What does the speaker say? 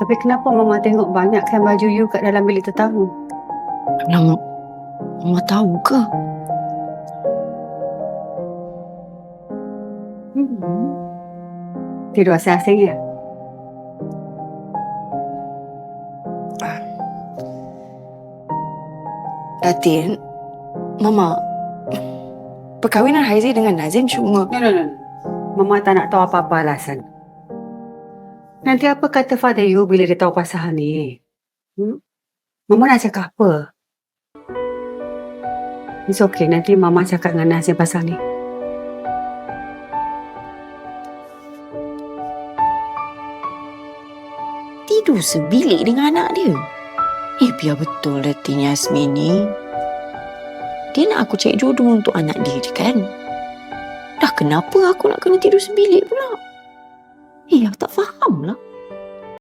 Tapi kenapa Mama tengok banyak kain baju you kat dalam bilik tetamu? Mama, Mama tahu ke? Hmm. Tidur asing-asing ya? Datin, Mama, perkahwinan Haizi dengan Nazim cuma no, no. no. Mama tak nak tahu apa-apa alasan. Nanti apa kata father you bila dia tahu pasal hal ni? Hmm? Mama nak cakap apa? It's okay. Nanti Mama cakap dengan Nazim pasal ni. tidur sebilik dengan anak dia. Eh, biar betul Datin Yasmin ni. Dia nak aku cari jodoh untuk anak dia kan? Dah kenapa aku nak kena tidur sebilik pula? Eh, aku tak faham lah.